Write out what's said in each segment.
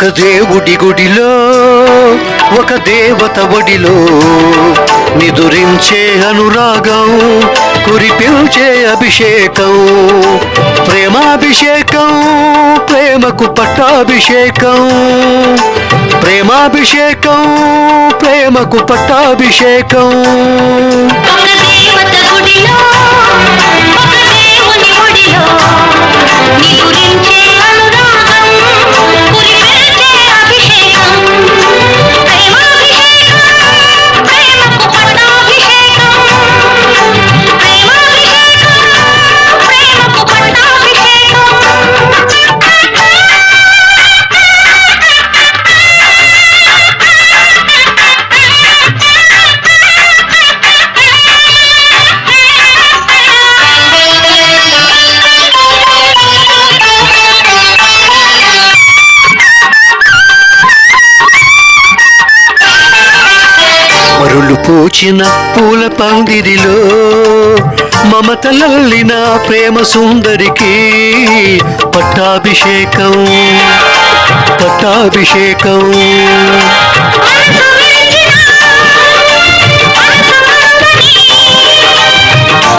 ఒక దేవుడి గుడిలో ఒక దేవత ఒడిలో. నిదురించే అనురాగం కురిపించే అభిషేకం. ప్రేమాభిషేకం ప్రేమకు పట్టాభిషేకం. ప్రేమాభిషేకం ప్రేమకు పట్టాభిషేకం. గుడిలో మరులు పూచిన పూల పందిరిలో మమతలల్లిన ప్రేమ సుందరికి పట్టాభిషేకం పట్టాభిషేకం.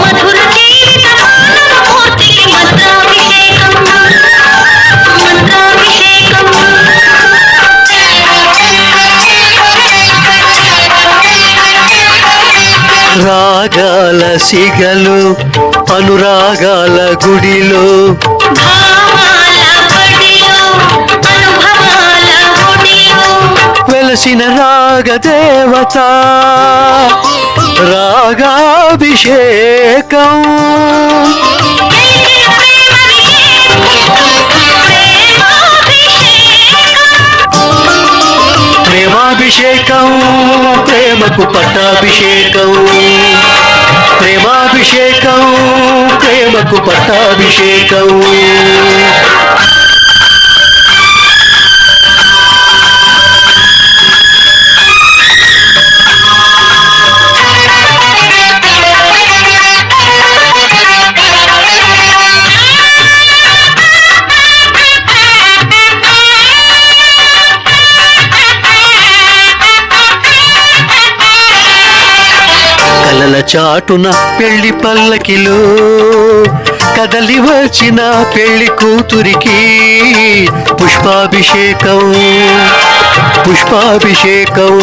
మధుర రాగాల సిగలు అనురాగాల గుడిలో. వెలసిన రాగదేవత రాగాభిషేకం. ప్రేమాభిషేకం. ప్రేమకు పట్టాభిషేకం. ప్రేమాభిషేకం ప్రేమకు పట్టాభిషేకం. కలల చాటున పెళ్ళి పల్లకిలో కదలి వచ్చిన పెళ్ళి కూతురికి పుష్పాభిషేకం పుష్పాభిషేకం.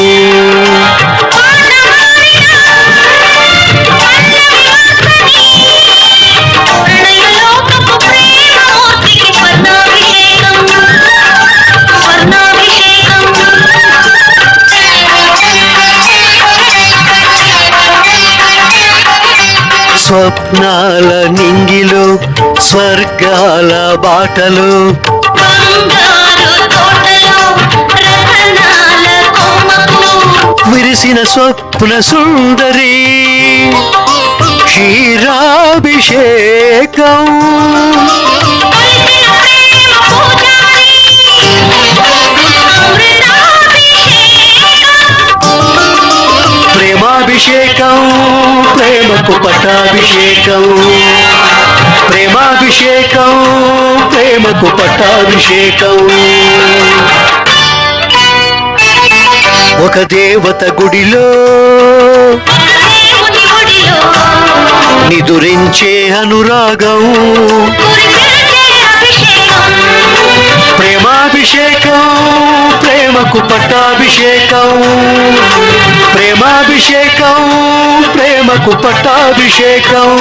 స్వప్నాల నింగిలో స్వర్గాల బాటలో. విరిసిన స్వప్న సుందరి క్షీరాభిషేకం. ప్రేమాభిషేకం ప్రేమకు పట్టాభిషేకం. ప్రేమాభిషేకం ప్రేమకు పట్టాభిషేకం. ఒక దేవత గుడిలో నిదురించే అనురాగం. ప్రేమాభిషేకం ప్రేమకు పట్టాభిషేకం. ప్రేమాభిషేకం ప్రేమకు పట్టాభిషేకం.